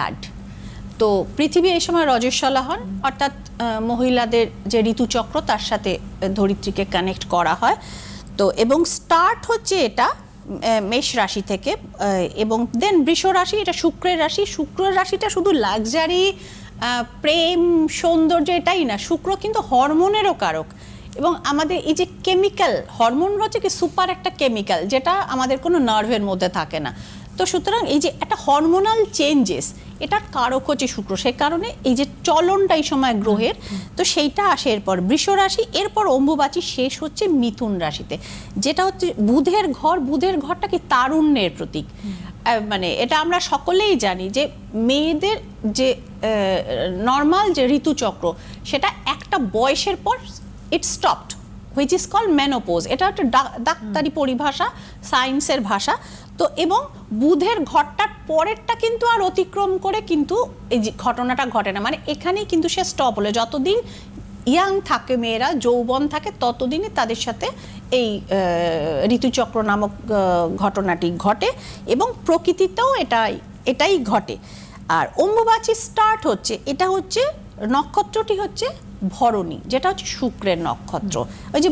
Blood তো পৃথিবী এই সময় রজস্বলা হন, অর্থাৎ মহিলাদের যে ঋতুচক্র, তার সাথে ধরিত্রীকে কানেক্ট করা হয়। তো এবং স্টার্ট হচ্ছে এটা মেষ রাশি থেকে এবং দেন বৃষ রাশি, এটা শুক্রের রাশি। শুক্রের রাশিটা শুধু লাক্সারি প্রেম, সৌন্দর্য এটাই না। শুক্র কিন্তু হরমোনেরও কারক। এবং আমাদের এই যে কেমিক্যাল হরমোন হচ্ছে কি সুপার একটা কেমিক্যাল যেটা আমাদের কোনো নার্ভের মধ্যে থাকে না। তো সুতরাং এই যে একটা হরমোনাল চেঞ্জেস এটা কারক হচ্ছে শুক্র সে কারণে এই যে চলনটা এই সময় গ্রহের, তো সেইটা আসে এরপর বৃষ রাশি, এরপর অম্বুবাচী, শেষ হচ্ছে মিথুন রাশিতে। যেটা হচ্ছে বুধের ঘর, বুধের ঘরটা কি তারুণ্যের প্রতীক। মানে এটা আমরা সকলেই জানি যে মেয়েদের যে নর্মাল যে ঋতুচক্র, সেটা একটা বয়সের পর it stopped which is call menopause এটা একটা ডাক্তারি পরিভাষা সায়েন্সের ভাষা। তো এবং বুধের ঘরটার পরেরটা কিন্তু আর অতিক্রম করে কিন্তু এই ঘটনাটা ঘটে না। মানে এখানেই কিন্তু সে স্টপ হলো। যতদিন ইয়াং থাকে মেয়েরা, যৌবন থাকে, ততদিনই তাদের সাথে এই ঋতুচক্র নামক ঘটনাটি ঘটে এবং প্রকৃতিতেও এটাই এটাই ঘটে। আর অম্বুবাচী স্টার্ট হচ্ছে, এটা হচ্ছে নক্ষত্রটি হচ্ছে ভরণী যেটা হচ্ছে শুক্রের নক্ষত্র। ওই যে